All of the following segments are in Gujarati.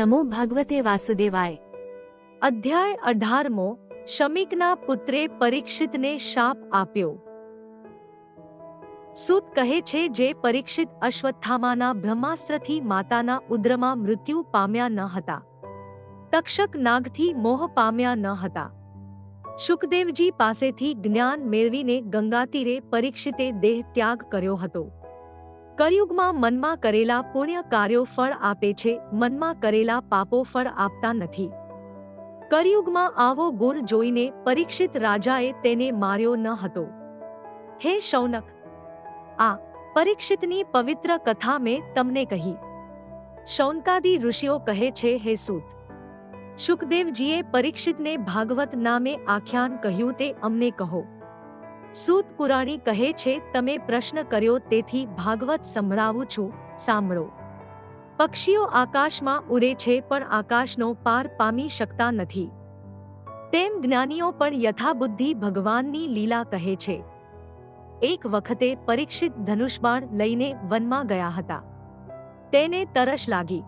નમો ભગવતે વાસુદેવાય અધ્યાય અઢારમો શમિકના પુત્રે પરીક્ષિતને શાપ આપ્યો સુત કહે છે જે પરીક્ષિત અશ્વત્થામાના બ્રહ્માસ્ત્રથી માતાના ઉદ્રમાં મૃત્યુ પામ્યા ન હતા તક્ષક નાગથી મોહ પામ્યા ન હતા શુકદેવજી પાસેથી જ્ઞાન મેળવીને ગંગાતીરે પરીક્ષિતે દેહ ત્યાગ કર્યો હતો કળિયુગમાં મનમાં કરેલા પુણ્ય કાર્યો ફળ આપે છે, મનમાં કરેલા પાપો ફળ આપતા નથી. કળિયુગમાં આવો ગુણ જોઈને પરીક્ષિત રાજાએ તેને માર્યો ન હતો. હે શૌનક! આ પરીક્ષિતની પવિત્ર કથા મેં તમને કહી. શૌનકાદી ઋષિઓ કહે છે, હે સૂત! શુકદેવજીએ પરીક્ષિતને ભાગવત નામે આખ્યાન કહ્યું તે અમને કહો. સૂત પુરાણી કહે છે, તમે પ્રશ્ન કર્યો, તેથી ભાગવત સંભળાવું છું, સાંભળો. પક્ષીઓ આકાશમાં ઉડે છે, પણ આકાશનો પાર પામી શકતા નથી. તેમ જ્ઞાનીઓ પણ યથાબુદ્ધિ ભગવાનની લીલા કહે છે. એક વખતે પરીક્ષિત ધનુષબાણ લઈને વનમાં ગયા હતા. તેને તરસ લાગી.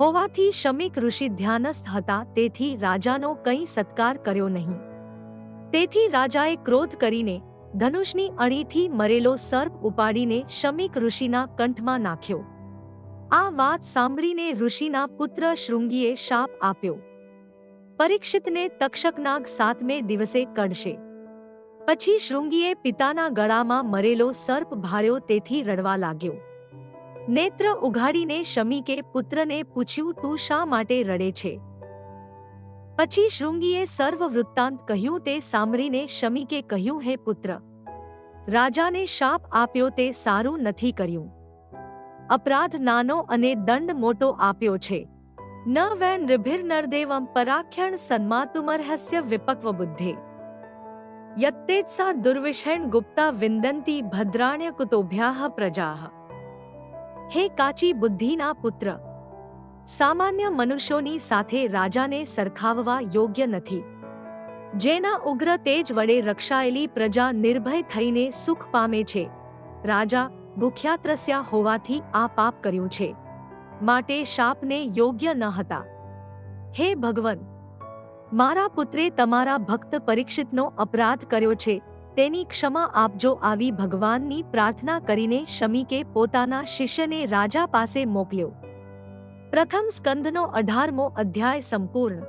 હોવાથી શમિક ઋષિ ધ્યાનસ્થ હતા, તેથી રાજાનો કંઈ સત્કાર કર્યો નહીં. તેથી રાજાએ ક્રોધ કરીને ધનુષની અણીથી મરેલો સર્પ ઉપાડીને શમિક ઋષિના કંઠમાં નાખ્યો. આ વાત સાંભળીને ઋષિના પુત્ર શૃંગીએ શાપ આપ્યો. પરીક્ષિતને તક્ષકનાગ સાતમે દિવસે કડશે. પછી શૃંગીએ પિતાના ગળામાં મરેલો સર્પ ભાળ્યો તેથી રડવા લાગ્યો. નેત્ર ઉઘાડીને શમીકે પુત્રને પૂછ્યું, તું શા માટે રડે છે? પછી શૃંગીએ સર્વ વૃત્તાંત કહ્યું તે સાંભળીને શમીકે કહ્યું, હે પુત્ર, રાજાને શાપ આપ્યો તે સારું નથી કર્યું. અપરાધ નાનો અને દંડ મોટો આપ્યો છે. ન વેન રિભિર નરદેવમ પરાખ્યણ સન્માતુમર્હસ્ય વિપક્વ બુદ્ધે. યત્તેત્સા દુર્વિષેણ ગુપ્તા વિંદંતી ભદ્રાણ્ય કુતોભ્યાહ પ્રજાહ હે કાચી બુદ્ધિના પુત્ર સામાન્ય મનુષ્યોની સાથે રાજાને સરખાવવા યોગ્ય નથી. જેના ઉગ્ર તેજ વડે રક્ષાયેલી પ્રજા નિર્ભય થઈને સુખ પામે છે. રાજા ભૂખ્યાત્રસ્યા હોવાથી આ પાપ કર્યું છે. માટે શાપને યોગ્ય ન હતા. હે ભગવન! મારા પુત્રે તમારા ભક્ત પરીક્ષિતનો અપરાધ કર્યો છે. તેની ક્ષમા આપજો આવી ભગવાનની પ્રાર્થના કરીને શમીકે પોતાના શિષ્યને રાજા પાસે મોકલ્યો. પ્રથમ સ્કંદનો અઢારમો અધ્યાય સંપૂર્ણ.